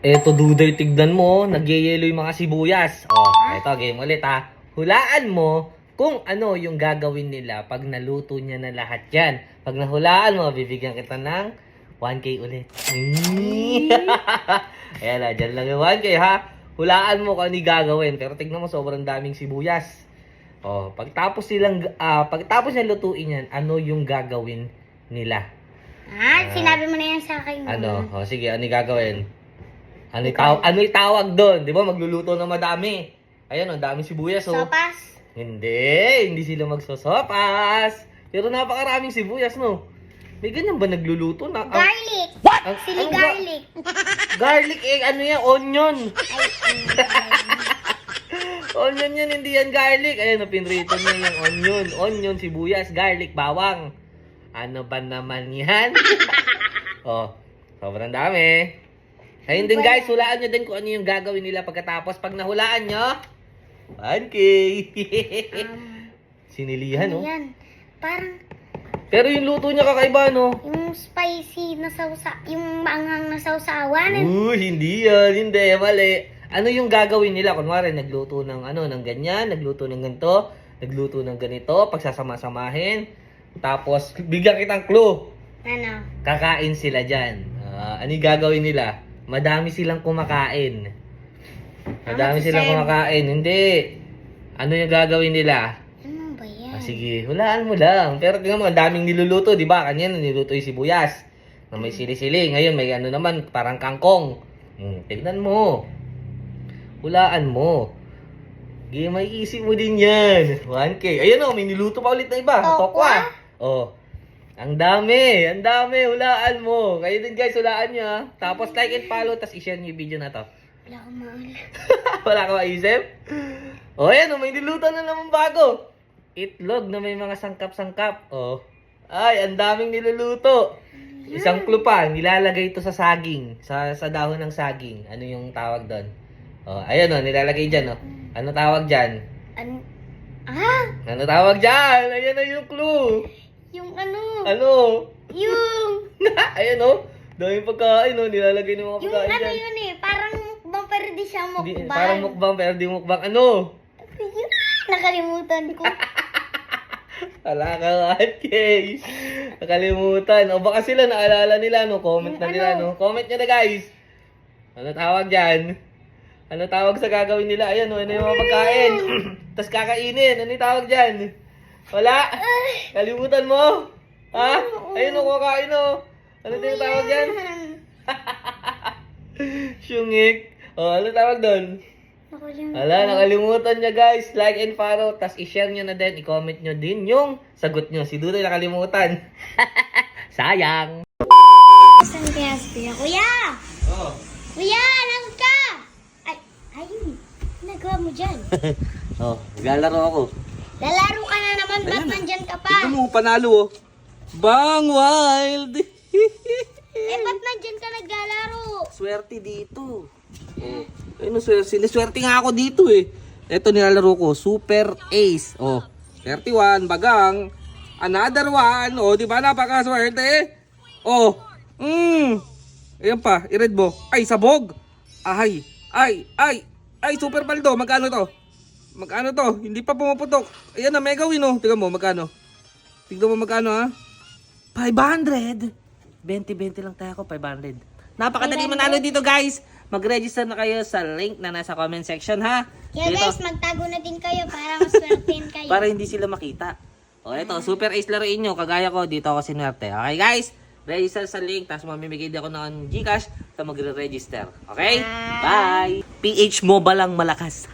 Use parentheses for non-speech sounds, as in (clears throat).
Eto, duday, tignan mo. Nagyayelo yung mga sibuyas. Oh, eto, game ulit ha. Hulaan mo kung ano yung gagawin nila pag naluto niya na lahat yan. Pag nahulaan mo, bibigyan kita ng 1K ulit. (laughs) Ayan na, dyan lang yung 1K ha. Hulaan mo kung ano yung gagawin. Pero tignan mo, sobrang daming sibuyas. Oh, pagtapos silang ah, pagtapos niya lutuin yan, ano yung gagawin nila? Ah, sinabi mo na yan sa akin. Ano? O sige, ano yung gagawin? Ano yung, taw- ano yung tawag doon? Di ba magluluto na madami? Ayun, ang dami sibuyas oh. Sopas. Hindi, hindi sila magsosopas. Pero napakaraming sibuyas, no? May ganyan ba nagluluto na? ang- Garlic. ang- Sili ga- garlic. (laughs) garlic eh, ano yan? Onion. (laughs) Onion yan, hindi yan garlic. Ayun, pinrito niya yung onion. Onion, sibuyas, garlic, bawang. Ano ba naman yan? (laughs) oh, sobrang dami. Ayun din guys, hulaan nyo din kung ano yung gagawin nila pagkatapos. Pag nahulaan nyo, 1K. um, (laughs) Sinilihan, ano no? yan? Parang Pero yung luto niya kakaiba, no? yung spicy na sausa, yung maanghang na sausawan. Uh, hindi yan, hindi, mali. Ano yung gagawin nila? Kunwari, nagluto ng ano, ng ganyan, nagluto ng ganito, nagluto ng ganito, pagsasama-samahin. Tapos, bigyan kitang clue. Ano? Kakain sila dyan. Ah, ano yung gagawin nila? Madami silang kumakain. Madami Ah, silang kumakain. Hindi. Ano yung gagawin nila? Ano ba yan? Ah, sige, hulaan mo lang. Pero tingnan mo, ang daming niluluto, di ba? Kanina niluto yung sibuyas. Na may sili-sili. Ngayon, may ano naman, parang kangkong. Hmm, tignan mo. Hulaan mo. Sige, may isip mo din yan. 1K. Ayun o, may niluto pa ulit na iba. Tokwa? Tokwa. Oh. Ang dami. Ang dami. Hulaan mo. Kayo din guys, hulaan nyo ha. Tapos like and follow, tapos i-share nyo yung video na to. Wala akong maalala. (laughs) Wala ka maisip? O, oh, may niluto na naman bago. Itlog na may mga sangkap-sangkap. Oh. Ay, ang daming niluluto. Isang clue pa, nilalagay ito sa saging. Sa, sa dahon ng saging. Ano yung tawag doon? Oh, ayan oh, nilalagay dyan oh. Ano tawag dyan? Ano? Ah! Ano tawag dyan? Ayan na yung clue. Yung ano? Ano? Yung... (laughs) ayan oh. Daming pagkain oh, nilalagay ng mga Yung pagkain ano dyan. yun eh. Parang mukbang pero di siya Di, mukbang. parang mukbang pero di mukbang. Ano? Nakalimutan ko. (laughs) Wala ka case. Nakalimutan. O baka sila naalala nila, no? Comment na Yung nila, ano? no? Comment nyo na, guys. Ano tawag dyan? Ano tawag sa gagawin nila? Ayan, no? Ano yung mga pagkain? (clears throat) Tapos kakainin. Ano yung tawag dyan? Wala? Kalimutan mo? Ha? Ayun, no? Kakain, no? Ano yung tawag dyan? Syungik. (laughs) O, ano tawag doon? Nakalimutan. Wala, nakalimutan niya guys. Like and follow. Tapos i-share nyo na din. I-comment nyo din yung sagot nyo. Si Dudoy nakalimutan. (laughs) Sayang. Saan kaya si Kuya? Kuya! Oh. Kuya! Alam ka! Ay, ay, nagawa mo dyan. (laughs) oh, lalaro ako. Lalaro na naman, ba't nandyan ka pa? mo, panalo oh. Bang Wild! Eh, (laughs) ba't nandyan ka naglalaro? Swerte dito. Oh. Ayun, swerte. Siniswerte nga ako dito eh. Ito nilalaro ko, Super Ace. Oh, 31, bagang. Another one. Oh, di ba napakaswerte? Oh, mm. Ayan pa, i-read mo. Ay, sabog. Ay, ay, ay, ay, Super Paldo. Magkano to? Magkano to? Hindi pa pumuputok. Ayan na, mega win oh. Tingnan mo, magkano? Tignan mo magkano ha? 500. 20-20 lang tayo ako, 500. Napakadali manalo dito guys. Mag-register na kayo sa link na nasa comment section ha. Kaya Dito, guys, magtago na din kayo para maswertein (laughs) kayo. para hindi sila makita. O eto, Super Ace laruin nyo. Kagaya ko, dito ako sinwerte. Okay guys? Register sa link, tapos mamimigay din ako ng Gcash sa magre-register. Okay? Bye. Bye! PH Mobile lang malakas.